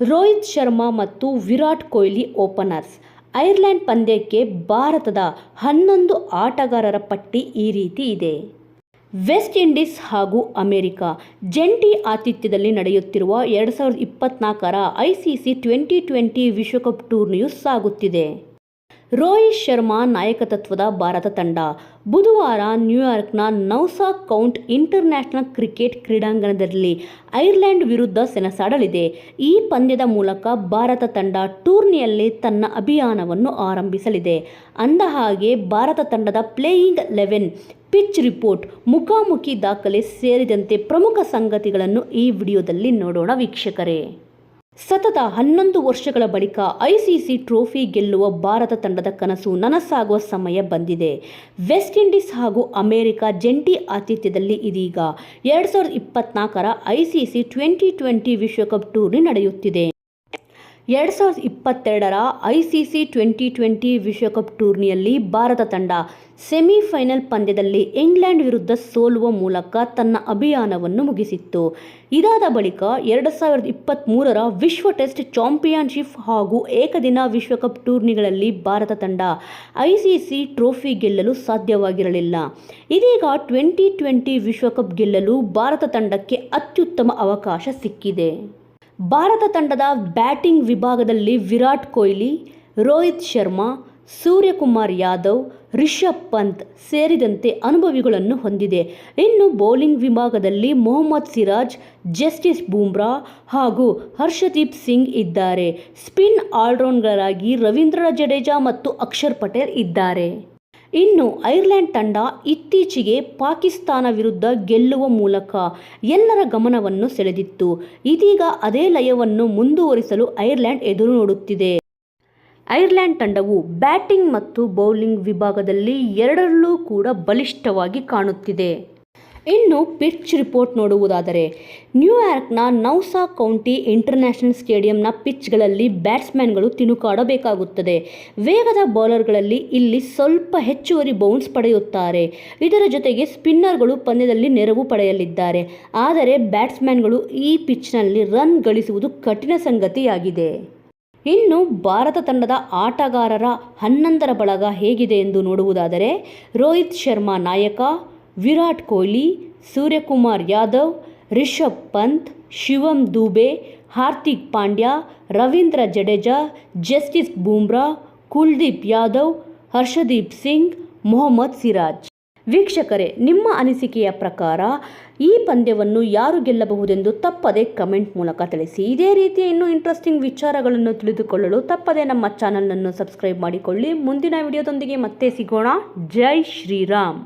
ರೋಹಿತ್ ಶರ್ಮಾ ಮತ್ತು Virat Kohli openers. Ireland ಪಂದ್ಯಕ್ಕೆ ಭಾರತದ ಹನ್ನೊಂದು ಆಟಗಾರರ ಪಟ್ಟಿ ಈ ರೀತಿ ಇದೆ. ವೆಸ್ಟ್ ಇಂಡೀಸ್ ಹಾಗೂ ಅಮೆರಿಕ ಜಂಟಿ ಆತಿಥ್ಯದಲ್ಲಿ ನಡೆಯುತ್ತಿರುವ ಎರಡು ಸಾವಿರದ ಇಪ್ಪತ್ನಾಲ್ಕರ ಸಿ ಟ್ವೆಂಟಿ ಟ್ವೆಂಟಿ ವಿಶ್ವಕಪ್ ಟೂರ್ನಿಯು ಸಾಗುತ್ತಿದೆ. ರೋಹಿತ್ ಶರ್ಮಾ ನಾಯಕತ್ವದ ಭಾರತ ತಂಡ. ಬುಧವಾರ ನ್ಯೂಯಾರ್ಕ್ನ ನೌಸಾ ಕೌಂಟ್ ಇಂಟರ್ನ್ಯಾಷನಲ್ ಕ್ರಿಕೆಟ್ ಕ್ರೀಡಾಂಗಣದಲ್ಲಿ ಐರ್ಲೆಂಡ್ ವಿರುದ್ಧ ಸೆಣಸಾಡಲಿದೆ. ಈ ಪಂದ್ಯದ ಮೂಲಕ ಭಾರತ ತಂಡ ಟೂರ್ನಿಯಲ್ಲಿ ತನ್ನ ಅಭಿಯಾನವನ್ನು ಆರಂಭಿಸಲಿದೆ. ಅಂದಹಾಗೆ ಭಾರತ ತಂಡದ ಪ್ಲೇಯಿಂಗ್ ಲೆವೆನ್ ಪಿಚ್ ರಿಪೋರ್ಟ್ ಮುಖಾಮುಖಿ ದಾಖಲೆ ಸೇರಿದಂತೆ ಪ್ರಮುಖ ಸಂಗತಿಗಳನ್ನು ಈ ವಿಡಿಯೋದಲ್ಲಿ ನೋಡೋಣ ವೀಕ್ಷಕರೇ. ಸತತ ಹನ್ನೊಂದು ವರ್ಷಗಳ ಬಳಿಕ ಐಸಿಸಿ ಟ್ರೋಫಿ ಗೆಲ್ಲುವ ಭಾರತ ತಂಡದ ಕನಸು ನನಸಾಗುವ ಸಮಯ ಬಂದಿದೆ. ವೆಸ್ಟ್ ಇಂಡೀಸ್ ಹಾಗೂ ಅಮೆರಿಕ ಜಂಟಿ ಆತಿಥ್ಯದಲ್ಲಿ ಇದೀಗ ಎರಡು ಸಾವಿರದ ಇಪ್ಪತ್ನಾಲ್ಕರ ಐಸಿಸಿ ಟ್ವೆಂಟಿ ಟ್ವೆಂಟಿ ವಿಶ್ವಕಪ್ ಟೂರ್ನಿ ನಡೆಯುತ್ತಿದೆ. ಎರಡು ಸಾವಿರದ ಇಪ್ಪತ್ತೆರಡರ I C C twenty twenty ವಿಶ್ವಕಪ್ ಟೂರ್ನಿಯಲ್ಲಿ ಭಾರತ ತಂಡ ಸೆಮಿಫೈನಲ್ ಪಂದ್ಯದಲ್ಲಿ ಇಂಗ್ಲೆಂಡ್ ವಿರುದ್ಧ ಸೋಲುವ ಮೂಲಕ ತನ್ನ ಅಭಿಯಾನವನ್ನು ಮುಗಿಸಿತ್ತು. ಇದಾದ ಬಳಿಕ ಎರಡು ಸಾವಿರದ ಇಪ್ಪತ್ತ್ಮೂರರ ವಿಶ್ವ ಟೆಸ್ಟ್ ಚಾಂಪಿಯನ್ಶಿಪ್ ಹಾಗೂ ಏಕದಿನ ವಿಶ್ವಕಪ್ ಟೂರ್ನಿಗಳಲ್ಲಿ ಭಾರತ ತಂಡ ಐ ಸಿ ಸಿ ಟ್ರೋಫಿ ಗೆಲ್ಲಲು ಸಾಧ್ಯವಾಗಿರಲಿಲ್ಲ. ಇದೀಗ ಟ್ವೆಂಟಿ ಟ್ವೆಂಟಿ ವಿಶ್ವಕಪ್ ಗೆಲ್ಲಲು ಭಾರತ ತಂಡಕ್ಕೆ ಅತ್ಯುತ್ತಮ ಅವಕಾಶ ಸಿಕ್ಕಿದೆ. ಭಾರತ ತಂಡದ ಬ್ಯಾಟಿಂಗ್ ವಿಭಾಗದಲ್ಲಿ ವಿರಾಟ್ ಕೊಹ್ಲಿ, ರೋಹಿತ್ ಶರ್ಮಾ, ಸೂರ್ಯಕುಮಾರ್ ಯಾದವ್, ರಿಷಬ್ ಪಂತ್ ಸೇರಿದಂತೆ ಅನುಭವಿಗಳನ್ನು ಹೊಂದಿದೆ. ಇನ್ನು ಬೌಲಿಂಗ್ ವಿಭಾಗದಲ್ಲಿ ಮೊಹಮ್ಮದ್ ಸಿರಾಜ್, ಜಸ್ಟಿಸ್ ಬೂಮ್ರಾ ಹಾಗೂ ಹರ್ಷದೀಪ್ ಸಿಂಗ್ ಇದ್ದಾರೆ. ಸ್ಪಿನ್ ಆಲ್ರೌಂಡರ್ಗಳಾಗಿ ರವೀಂದ್ರ ಜಡೇಜಾ ಮತ್ತು ಅಕ್ಷರ್ ಪಟೇಲ್ ಇದ್ದಾರೆ. ಇನ್ನು ಐರ್ಲೆಂಡ್ ತಂಡ ಇತ್ತೀಚೆಗೆ ಪಾಕಿಸ್ತಾನ ವಿರುದ್ಧ ಗೆಲ್ಲುವ ಮೂಲಕ ಎಲ್ಲರ ಗಮನವನ್ನು ಸೆಳೆದಿತ್ತು. ಇದೀಗ ಅದೇ ಲಯವನ್ನು ಮುಂದುವರಿಸಲು ಐರ್ಲೆಂಡ್ ಎದುರು ನೋಡುತ್ತಿದೆ. ಐರ್ಲೆಂಡ್ ತಂಡವು ಬ್ಯಾಟಿಂಗ್ ಮತ್ತು ಬೌಲಿಂಗ್ ವಿಭಾಗದಲ್ಲಿ ಎರಡರಲ್ಲೂ ಕೂಡ ಬಲಿಷ್ಠವಾಗಿ ಕಾಣುತ್ತಿದೆ. ಇನ್ನು ಪಿಚ್ ರಿಪೋರ್ಟ್ ನೋಡುವುದಾದರೆ ನ್ಯೂಯಾರ್ಕ್ನ ನೌಸಾ ಕೌಂಟಿ ಇಂಟರ್ನ್ಯಾಷನಲ್ ಸ್ಟೇಡಿಯಂನ ಪಿಚ್ಗಳಲ್ಲಿ ಬ್ಯಾಟ್ಸ್ಮನ್ಗಳು ತಿಣುಕಾಡಬೇಕಾಗುತ್ತದೆ. ವೇಗದ ಬೌಲರ್ಗಳಲ್ಲಿ ಇಲ್ಲಿ ಸ್ವಲ್ಪ ಹೆಚ್ಚುವರಿ ಬೌನ್ಸ್ ಪಡೆಯುತ್ತಾರೆ. ಇದರ ಜೊತೆಗೆ ಸ್ಪಿನ್ನರ್ಗಳು ಪಂದ್ಯದಲ್ಲಿ ನೆರವು ಪಡೆಯಲಿದ್ದಾರೆ. ಆದರೆ ಬ್ಯಾಟ್ಸ್ಮನ್ಗಳು ಈ ಪಿಚ್ನಲ್ಲಿ ರನ್ ಗಳಿಸುವುದು ಕಠಿಣ ಸಂಗತಿಯಾಗಿದೆ. ಇನ್ನು ಭಾರತ ತಂಡದ ಆಟಗಾರರ ಹನ್ನೊಂದರ ಬಳಗ ಹೇಗಿದೆ ಎಂದು ನೋಡುವುದಾದರೆ, ರೋಹಿತ್ ಶರ್ಮಾ ನಾಯಕ ವಿರಾಟ್ ಕೊಹ್ಲಿ, ಸೂರ್ಯಕುಮಾರ್ ಯಾದವ್, ರಿಷಬ್ ಪಂತ್ ಶಿವಮ್ ದೂಬೆ, ಹಾರ್ದಿಕ್ ಪಾಂಡ್ಯ, ರವೀಂದ್ರ ಜಡೇಜಾ, ಜಸ್ಟಿಸ್ ಬೂಮ್ರಾ, ಕುಲ್ದೀಪ್ ಯಾದವ್, ಹರ್ಷದೀಪ್ ಸಿಂಗ್, ಮೊಹಮ್ಮದ್ ಸಿರಾಜ್. ವೀಕ್ಷಕರೇ, ನಿಮ್ಮ ಅನಿಸಿಕೆಯ ಪ್ರಕಾರ ಈ ಪಂದ್ಯವನ್ನು ಯಾರು ಗೆಲ್ಲಬಹುದೆಂದು ತಪ್ಪದೆ ಕಮೆಂಟ್ ಮೂಲಕ ತಿಳಿಸಿ. ಇದೇ ರೀತಿಯ ಇನ್ನೂ ಇಂಟ್ರೆಸ್ಟಿಂಗ್ ವಿಚಾರಗಳನ್ನು ತಿಳಿದುಕೊಳ್ಳಲು ತಪ್ಪದೆ ನಮ್ಮ ಚಾನಲನ್ನು ಸಬ್ಸ್ಕ್ರೈಬ್ ಮಾಡಿಕೊಳ್ಳಿ. ಮುಂದಿನ ವಿಡಿಯೋದೊಂದಿಗೆ ಮತ್ತೆ ಸಿಗೋಣ. ಜೈ ಶ್ರೀರಾಮ್.